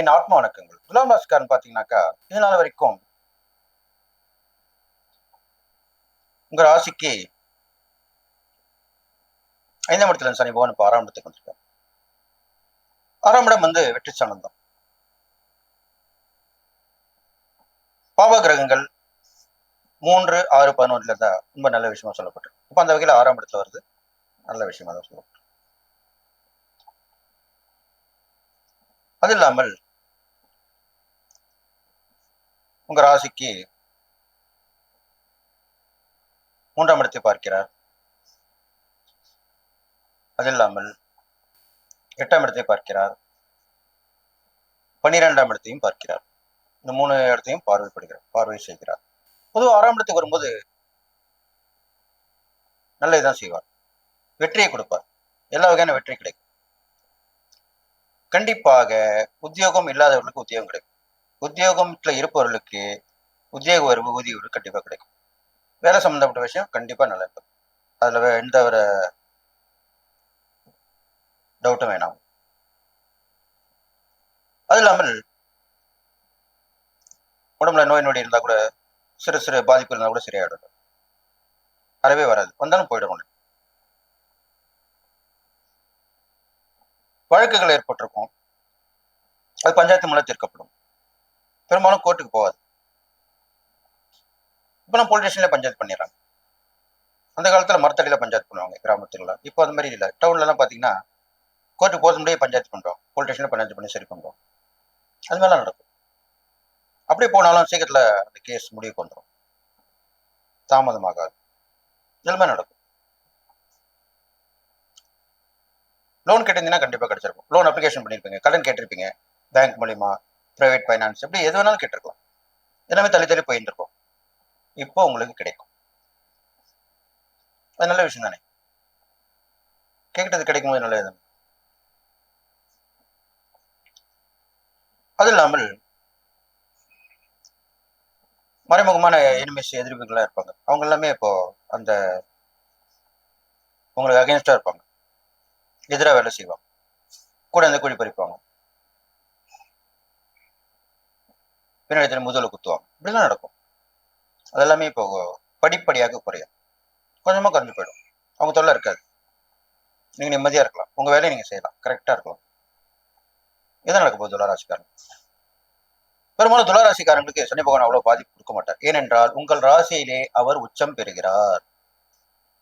என் ஆத்மா வணக்கங்கள். குலாம் ராசிக்காரன் பாத்தீங்கன்னாக்கா இதனால வரைக்கும் உங்க ராசிக்கு ஐந்தாம் இடத்துல சனி பகவான் இப்போ ஆறாம் இடத்துக்கு வந்திருக்காரு. ஆறாம் இடம் வந்து வெற்றி சனந்தம் பாவ கிரகங்கள் மூன்று ஆறு பதினொன்றுல தான் ரொம்ப நல்ல விஷயமா சொல்லப்பட்டிருக்கு. இப்போ அந்த வகையில் ஆறாம் இடத்துல வருது. நல்ல விஷயமா தான் சொல்லப்பட்டிருக்கு. அது இல்லாமல் உங்க ராசிக்கு மூன்றாம் இடத்தை பார்க்கிறார். அது இல்லாமல் எட்டாம் இடத்தை பார்க்கிறார். பன்னிரெண்டாம் இடத்தையும் பார்க்கிறார். இந்த மூணு இடத்தையும் பார்வைப்படுகிறார் பார்வை செய்கிறார். பொதுவாக ஆறாம் இடத்துக்கு வரும்போது நல்லதுதான் செய்வார். வெற்றியை கொடுப்பார். எல்லா வகையான வெற்றி கிடைக்கும். கண்டிப்பாக உத்தியோகம் இல்லாதவர்களுக்கு உத்தியோகம் கிடைக்கும். உத்தியோகத்தில் இருப்பவர்களுக்கு உத்தியோக வருவு ஊதிய உறவு கண்டிப்பா கிடைக்கும். வேலை சம்மந்தப்பட்ட விஷயம் கண்டிப்பா நல்லா இருக்கும். அதில் எந்த ஒரு டவுட்டும் வேணாம். அது இல்லாமல் உடம்புல நோய் நொடி இருந்தா கூட சிறு சிறு பாதிப்பு இருந்தா கூட சரியாயிடும். அறவே வராது. வந்தாலும் போயிடும் வழக்குகள் ஏற்பட்டிருக்கும். அது பஞ்சாயத்து மூலம் தீர்க்கப்படும். பெரும்பாலும் கோர்ட்டுக்கு போகாது. இப்பெல்லாம் போலீஸ் ஸ்டேஷன்ல பஞ்சாயத்து பண்ணிடுறாங்க. அந்த காலத்தில் மரத்தடியில் பஞ்சாயத்து பண்ணுவாங்க கிராமத்துல இப்போ அந்த மாதிரி இல்லை. டவுன்லலாம் பார்த்தீங்கன்னா கோர்ட்டுக்கு போகிறது முடியே பஞ்சாயத்து பண்ணுறோம் போலீஸ் ஸ்டேஷன்ல பஞ்சாயத்து பண்ணி சரி பண்ணுறோம் அது மாதிரிலாம் நடக்கும். அப்படியே போனாலும் சீக்கிரத்தில் அந்த கேஸ் முடிவுக்கு வந்துடும் தாமதமாகாது. எல்லாமே நடக்கும். லோன் கேட்டிருந்தீங்கன்னா கண்டிப்பாக கிடைச்சிருக்கும். லோன் அப்ளிகேஷன் பண்ணியிருப்பீங்க கடன் கேட்டிருப்பீங்க. பேங்க் மூலிமா ப்ரைவேட் ஃபைனான்ஸ் எப்படி எது வேணாலும் கேட்டிருக்கலாம். எல்லாமே தள்ளி தள்ளி போயிருந்திருக்கும் இப்போ உங்களுக்கு கிடைக்கும். அது நல்ல விஷயம் தானே? கேட்டது கிடைக்கும் போது நல்லது தானே? அது இல்லாமல் மறைமுகமான எனிமிஸ் எதிர்ப்புகளா இருப்பாங்க. அவங்க எல்லாமே இப்போ அந்த உங்களுக்கு அகேன்ஸ்டாக இருப்பாங்க. எதிராக வேலை செய்வாங்க. கூட அந்த குழி பறிப்பாங்க. பின்னாடி முதல குத்துவாங்க இப்படிலாம் நடக்கும். அதெல்லாமே இப்போ படிப்படியாக குறையும். கொஞ்சமா குறைஞ்சு போயிடும். அவங்க தொல்லை இருக்காது. நீங்க நிம்மதியா இருக்கலாம். உங்க வேலையை நீங்க செய்யலாம். கரெக்டா இருக்கலாம். இதான் நடக்க போகுது துளாராசிக்காரன் பெரும்பாலும் துளாராசிக்காரங்களுக்கு சனி பகவான் அவ்வளவு பாதிப்பு கொடுக்க மாட்டார். ஏனென்றால் உங்கள் ராசியிலே அவர் உச்சம் பெறுகிறார்.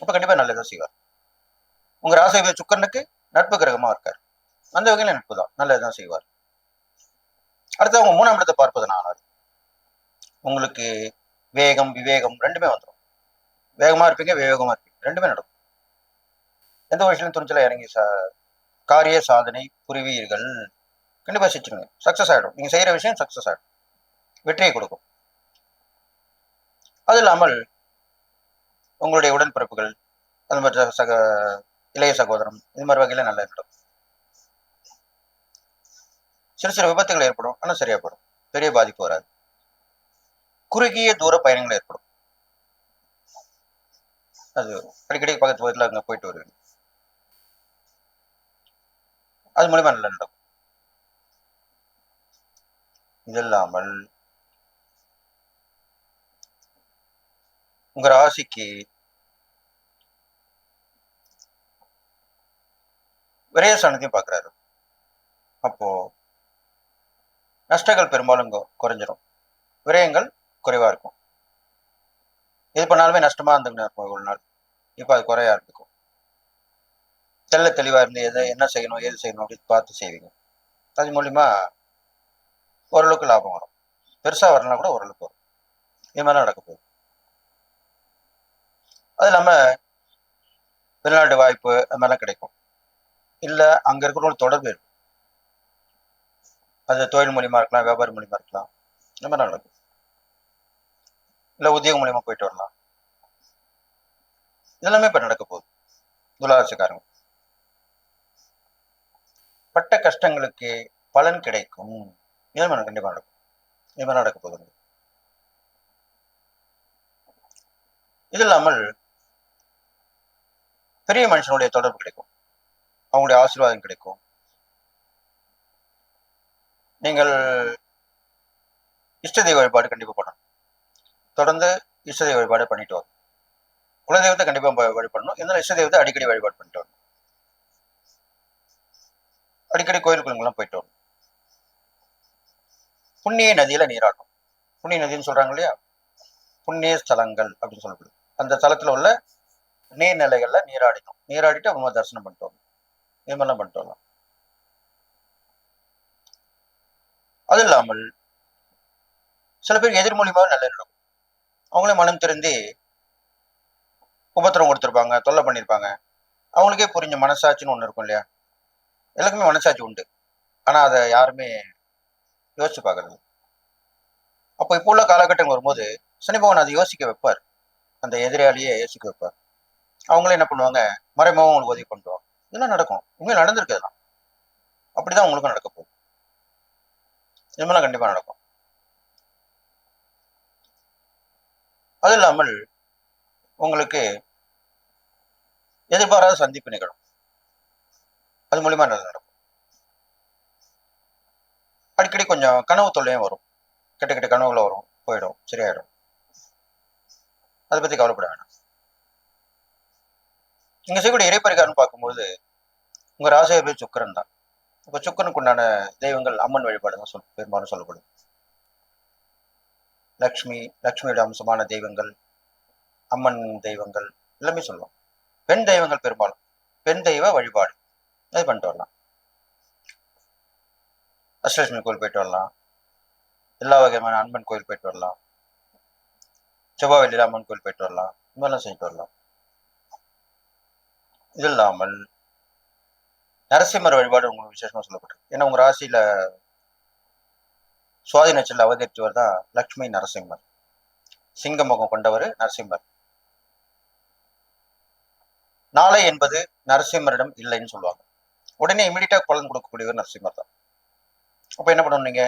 அப்ப கண்டிப்பா நல்லதா செய்வார். உங்க ராசியிலே சுக்கரனுக்கு நட்பு கிரகமா இருக்கார். அந்த வகையில நட்பு தான் நல்லதுதான் செய்வார். அடுத்து அவங்க மூணாம் இடத்தை பார்ப்பது நாலாவது உங்களுக்கு வேகம் விவேகம் ரெண்டுமே வந்துடும் வேகமா இருப்பீங்க விவேகமா இருப்பீங்க. ரெண்டுமே நடக்கும். எந்த ஒரு விஷயம் துணிச்சல இறங்கி சா காரிய சாதனை புரிவீர்கள். கண்டிப்பா செஞ்சுருங்க சக்ஸஸ் ஆகிடும் நீங்க செய்யற விஷயம் சக்ஸஸ் ஆகிடும் வெற்றியை கொடுக்கும். அது இல்லாமல் உங்களுடைய உடன்பிறப்புகள் அந்த மாதிரி சக இளைய சகோதரம் இது மாதிரி வகையில் நல்லா நடக்கும். சிறு சிறு விபத்துகள் ஏற்படும். ஆனால் சரியா போயிடும். பெரிய பாதிப்பு வராது. குறுகிய தூர பயணங்கள் ஏற்படும். அது அடிக்கடி பக்கத்து பக்கத்துல அங்கே போயிட்டு வருவீங்க அது மூலியமா நல்லா நடக்கும். இது இல்லாமல் உங்க ராசிக்கு விரயசானத்தையும் பார்க்குறாரு அப்போ நஷ்டங்கள் பெரும்பாலும் குறைஞ்சிரும். விரயங்கள் குறைவா இருக்கும். இது பண்ணாலுமே நஷ்டமா இருந்துன்னு இருக்கும் இவ்வளோ நாள். இப்போ அது குறையா இருக்கும் தெல்ல தெளிவாக இருந்து எதை என்ன செய்யணும் ஏது செய்யணும் அப்படின்னு பார்த்து செய்வீங்க. அது மூலியமா ஓரளவுக்கு லாபம் வரும். பெருசா வரலாம் கூட ஓரளவுக்கு வரும். இது மாதிரிலாம் நடக்க போகுது. அது இல்லாம வெளிநாட்டு வாய்ப்பு அது மாதிரிலாம் கிடைக்கும். இல்ல அங்க இருக்கிறவங்க தொடர்பு இருக்கும் அது தொழில் மூலியமா இருக்கலாம் வியாபாரம் மூலியமா இருக்கலாம். இந்த மாதிரி நடக்கும். இல்ல உத்தியோகம் மூலியமா போயிட்டு வரலாம். இதெல்லாமே இப்ப நடக்க போகுது. துளாராசிக்காரங்க பட்ட கஷ்டங்களுக்கு பலன் கிடைக்கும். இதெல்லாம் கண்டிப்பா நடக்கும். இது மாதிரி நடக்க போகுது. இது இல்லாமல் பெரிய மனுஷனுடைய தொடர்பு கிடைக்கும். அவங்களுடைய ஆசீர்வாதம் கிடைக்கும். நீங்கள் இஷ்ட தெய்வ வழிபாடு கண்டிப்பாக பண்ணணும். தொடர்ந்து இஷ்ட தெய்வ வழிபாடு பண்ணிட்டு வரும் குலதெய்வத்தை கண்டிப்பாக வழிபடணும். இருந்தாலும் இஷ்ட தெய்வத்தை அடிக்கடி வழிபாடு பண்ணிட்டு வரணும். அடிக்கடி கோயிலுக்குள்ளங்கெல்லாம் போயிட்டு வரணும். புண்ணிய நதியில நீராட்டம் புண்ணிய நதின்னு சொல்றாங்க இல்லையா? புண்ணிய ஸ்தலங்கள் அப்படின்னு சொல்லப்படுது. அந்த ஸ்தலத்துல உள்ள நீர்நிலைகள்ல நீராடினோம் நீராடிட்டு அப்புறமா தரிசனம் பண்ணிட்டு வரணும். இது மாதிரிலாம் பண்ணிட்டு வரலாம். அது இல்லாமல் சில பேருக்கு எதிர் மூலியமாக நல்ல அவங்களே மனம் திருந்தி உபத்திரம் கொடுத்துருப்பாங்க தொல்லை பண்ணியிருப்பாங்க. அவங்களுக்கே புரிஞ்ச மனசாட்சின்னு ஒன்று இருக்கும் இல்லையா? எல்லாருக்குமே மனசாட்சி உண்டு. ஆனால் அதை யாருமே யோசிச்சு பார்க்கறது அப்போ இப்போ உள்ள காலகட்டம் வரும்போது சனி பகவான் அதை யோசிக்க வைப்பார். அந்த எதிராளியே யோசிக்க வைப்பார். அவங்களே என்ன பண்ணுவாங்க? மறைமுகம் உங்களுக்கு உதவி பண்ணுவாங்க. இதெல்லாம் நடக்கும். உண்மையில் நடந்திருக்கு அதெல்லாம் அப்படிதான் உங்களுக்கும் நடக்க போகும் இது கண்டிப்பாக நடக்கும். அது இல்லாமல் உங்களுக்கு எதிர்பாராத சந்திப்பு நிகழும். அது மூலியமா நல்லது நடக்கும். அடிக்கடி கொஞ்சம் கனவு தொல்லையும் வரும். கெட்ட கெட்ட கனவுல வரும். போயிடும். சரியாயிடும். அதை பத்தி கவலைப்பட வேணாம். இங்க செய்யக்கூடிய இறைப்பரிகாரம்னு பார்க்கும்போது உங்க ராசியர் சுக்கரன் தான். இப்ப சுக்கனுக்கு உண்டான தெய்வங்கள் அம்மன் வழிபாடு தான் சொல் பெரும்பாலும் சொல்லப்படும். லக்ஷ்மி லக்ஷ்மியோட அம்சமான தெய்வங்கள் அம்மன் தெய்வங்கள் எல்லாமே சொல்லுவோம் பெண் தெய்வங்கள் பெரும்பாலும் பெண் தெய்வ வழிபாடு. அது பண்ணிட்டு வரலாம். அஷ்டலட்சுமி கோயில் போயிட்டு வரலாம். எல்லா வகையான அன்பன் கோயில் போயிட்டு வரலாம். செவ்வாய் அம்மன் கோயில் போயிட்டு வரலாம். இந்த மாதிரிலாம் செஞ்சுட்டு வரலாம். இது இல்லாமல் நரசிம்மர் வழிபாடு உங்களுக்கு விசேஷமா சொல்லப்பட்டிருக்கு. ஏன்னா உங்க ராசியில சுவாதி நட்சத்திர அவதரித்தவர் தான் லக்ஷ்மி நரசிம்மர். சிங்கமுகம் கொண்டவர் நரசிம்மர். நாளை என்பது நரசிம்மரிடம் இல்லைன்னு சொல்லுவாங்க. உடனே இமீடியட்டா பலன் கொடுக்கக்கூடியவர் நரசிம்மர் தான். அப்ப என்ன பண்ணணும் நீங்க?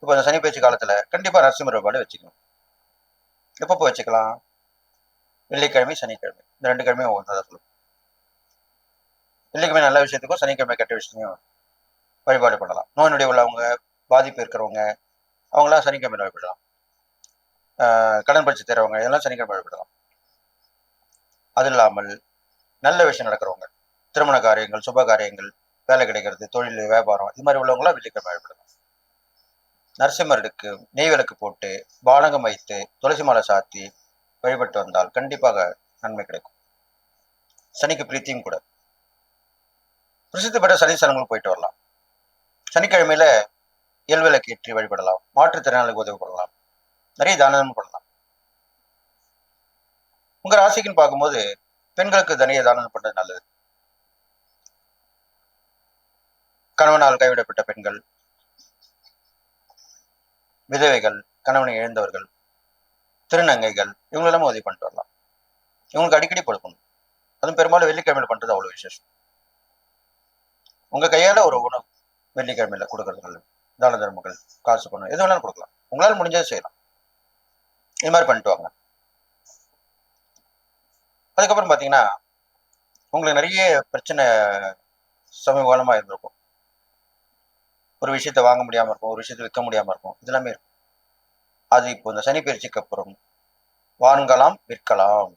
இப்போ இந்த சனி பயிற்சி காலத்துல கண்டிப்பா நரசிம்மர் வழிபாடு வச்சுக்கணும். எப்பப்போ வச்சுக்கலாம்? வெள்ளிக்கிழமை சனிக்கிழமை. இந்த ரெண்டு கிழமையும் சொல்லுவோம். வெள்ளிக்கிழமை நல்ல விஷயத்துக்கும் சனிக்கிழமை கெட்ட விஷயத்தையும் வழிபாடு பண்ணலாம். நோய் நொடி உள்ளவங்க பாதிப்பு இருக்கிறவங்க அவங்களாம் சனிக்கிழமை வழிபடலாம். ஆஹ் கடன் பரிச்சு தருவங்க இதெல்லாம் சனிக்கிழமை வழிபடலாம். அது இல்லாமல் நல்ல விஷயம் நடக்கிறவங்க திருமண காரியங்கள் சுப காரியங்கள் வேலை கிடைக்கிறது தொழில் வியாபாரம் இது மாதிரி உள்ளவங்களாம் வெள்ளிக்கிழமை வழிபடலாம். நரசிம்மருக்கு நெய் விளக்கு போட்டு பானகம் வைத்து துளசி மாலை சாத்தி வழிபட்டு வந்தால் கண்டிப்பாக நன்மை கிடைக்கும். சனிக்கு பிரீத்தியும் கூட. பிரசித்தி பெற்ற சனீஸ்வரங்களுக்கு போயிட்டு வரலாம். சனிக்கிழமையில இயல்விலை ஏற்றி வழிபடலாம். மாற்றுத்திறனாளிக்கு உதவி பண்ணலாம். நிறைய தானம் பண்ணலாம். உங்க ராசிக்குன்னு பார்க்கும்போது பெண்களுக்கு தனிய தானம் பண்றது நல்லது. கணவனால் கைவிடப்பட்ட பெண்கள் விதவைகள் கணவனை இழந்தவர்கள் திருநங்கைகள் இவங்களெல்லாம் உதவி பண்ணிட்டு வரலாம். இவங்களுக்கு அடிக்கடி கொடுக்கணும் அதுவும் பெரும்பாலும் வெள்ளிக்கிழமையில் பண்றது அவ்வளவு விசேஷம். உங்க கையால ஒரு உணவு வெள்ளிக்கிழமையில கொடுக்கறது நல்லது தான தர்மங்கள் காசு பணம் எது வேணாலும் கொடுக்கலாம். உங்களால் முடிஞ்சதை செய்யலாம். இது மாதிரி பண்ணிட்டு வாங்க. அதுக்கப்புறம் பாத்தீங்கன்னா உங்களுக்கு நிறைய பிரச்சனை சமீப காலமா இருந்திருக்கும். ஒரு விஷயத்த வாங்க முடியாம இருக்கும் ஒரு விஷயத்த விற்க முடியாம இருக்கும் இதெல்லாமே இருக்கும். அது இப்போ இந்த சனி பயிற்சிக்கு அப்புறம் வாங்கலாம் விற்கலாம்.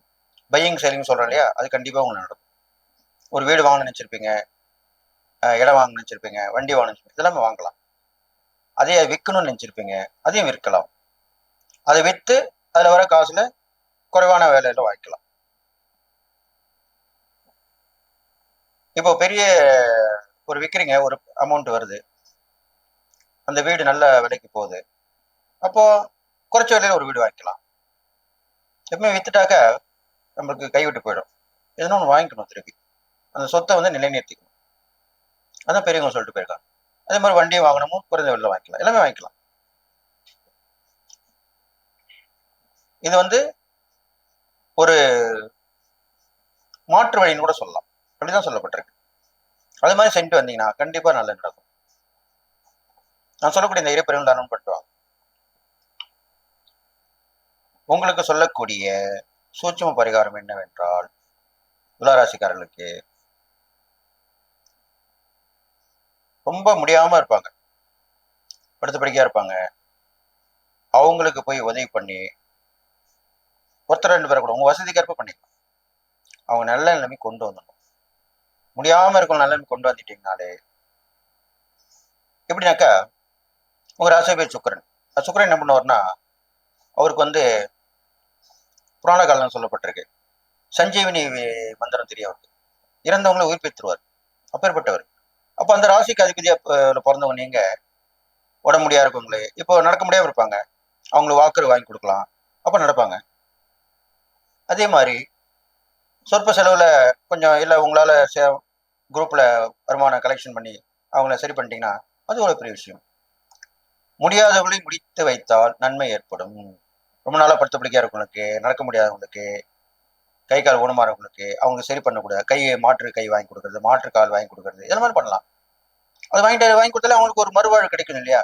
பையிங் செல்லிங் சொல்றோம் இல்லையா? அது கண்டிப்பா உங்களுக்கு நடக்கும். ஒரு வீடு வாங்க நினைச்சிருப்பீங்க. இடம் வாங்க நினச்சிருப்பீங்க வண்டி வாங்கணும் இதெல்லாமே வாங்கலாம். அதே விற்கணும்னு நினைச்சிருப்பீங்க அதையும் விற்கலாம். அதை விற்று அதுல வர காசுல குறைவான வேலையில வாங்கிக்கலாம் இப்போ பெரிய ஒரு விற்கிறீங்க ஒரு அமௌண்ட் வருது. அந்த வீடு நல்ல விலைக்கு போகுது. அப்போ குறைச்ச விலையில் ஒரு வீடு வாங்கிக்கலாம் எப்பவுமே வித்துட்டாக்க நம்மளுக்கு கைவிட்டு போயிடும். எதுனா ஒன்று வாங்கிக்கணும் திருப்பி. அந்த சொத்தை வந்து நிலைநிறுத்திக்கணும். அதான் பெரியவங்க சொல்லிட்டு போயிருக்காங்க. அதே மாதிரி வண்டியை வாங்கணுமோ குறைந்த வெளில வாங்கிக்கலாம். எல்லாமே வாங்கிக்கலாம். இது வந்து ஒரு மாற்று வழின்னு கூட சொல்லலாம். அப்படிதான் சொல்லப்பட்டிருக்கு. அது மாதிரி செஞ்சுட்டு வந்தீங்கன்னா கண்டிப்பா நல்லது நடக்கும். நான் சொல்லக்கூடிய இந்த இறைப்பெரும் தானம் பண்ணிட்டு உங்களுக்கு சொல்லக்கூடிய சூட்சும பரிகாரம் என்னவென்றால் துளாராசிக்காரர்களுக்கு ரொம்ப முடியாம இருப்பாங்க. படுத்த படிக்கையா இருப்பாங்க. அவங்களுக்கு போய் உதவி பண்ணி ஒருத்தர் ரெண்டு பேரை கூட உங்க வசதிக்கேற்ப பண்ணிக்கலாம். அவங்க நல்ல நிலைமை கொண்டு வந்துடணும். முடியாம இருக்க நல்ல நிலைமை கொண்டு வந்துட்டீங்கனாலே எப்படின்னாக்கா உங்க ராசி பேர் சுக்கரன். சுக்கரன் என்ன பண்ணுவார்னா அவருக்கு வந்து புராண காலம் சொல்லப்பட்டிருக்கு. சஞ்சீவினி மந்திரம் தெரியும் அவருக்கு. இறந்தவங்களை உயிர்ப்பித்துருவார். அப்பேற்பட்டவர். அப்போ அந்த ராசிக்கு அதிபதியா பிறந்தவங்க நீங்க உடம்பு முடியா இருக்கவங்களே இப்போ நடக்க முடியாம இருப்பாங்க. அவங்களுக்கு வாக்கர் வாங்கி கொடுக்கலாம். அப்போ நடப்பாங்க. அதே மாதிரி சொற்ப செலவில் கொஞ்சம் இல்லை உங்களால் சே குரூப்பில் வருமானம் கலெக்ஷன் பண்ணி அவங்கள சரி பண்ணிட்டீங்கன்னா அது ஒரு பெரிய விஷயம். முடியாதவர்களை முடித்து வைத்தால் நன்மை ஏற்படும். ரொம்ப நாளாக படுத்த பிடிக்காதவங்களுக்கு இருக்கவங்களுக்கு நடக்க முடியாதவங்களுக்கு கை கால் ஊனமாறவங்களுக்கு அவங்க சரி பண்ணக்கூடாது கை மாற்று கை வாங்கி கொடுக்கறது மாற்று கால் வாங்கி கொடுக்கறது இந்த மாதிரி பண்ணலாம். அது வாங்கிட்டு வாங்கி கொடுத்தாலே அவங்களுக்கு ஒரு மறுவாழ்வு கிடைக்கும் இல்லையா?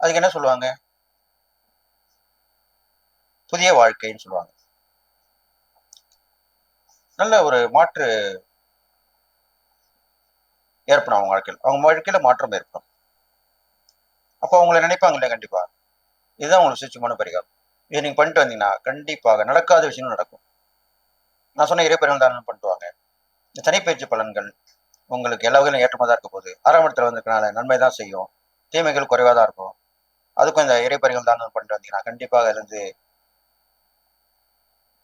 அதுக்கு என்ன சொல்லுவாங்க? புதிய வாழ்க்கைன்னு சொல்லுவாங்க. நல்ல ஒரு மாற்று ஏற்படும் அவங்க வாழ்க்கையில். அவங்க வாழ்க்கையில மாற்றம் ஏற்படும். அப்போ அவங்கள நினைப்பாங்க இல்லையா? கண்டிப்பா. இதுதான் உங்களுக்கு சுத்தமான பரிகாரம். இதை நீங்க பண்ணிட்டு வந்தீங்கன்னா கண்டிப்பாக நடக்காத விஷயமும் நடக்கும். நான் சொன்ன இரு தானம் பண்ணுவாங்க தனிப்பயிற்சி பலன்கள் உங்களுக்கு எல்லா வகையிலும் ஏற்றமாக தான் இருக்க போகுது. ஆறாம் இடத்துல வந்திருக்கனால நன்மை தான் செய்யும். தீமைகள் குறைவாக தான் இருக்கும். அதுக்கும் இந்த இறைப்பறிகள் தானம் பண்ணிட்டு வந்தீங்கன்னா கண்டிப்பாக இருந்து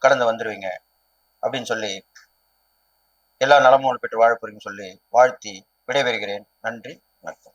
கடந்து வந்துடுவீங்க அப்படின்னு சொல்லி எல்லா நலமும் பெற்று வாழ போறீங்கன்னு சொல்லி வாழ்த்தி விடைபெறுகிறேன். நன்றி வணக்கம்.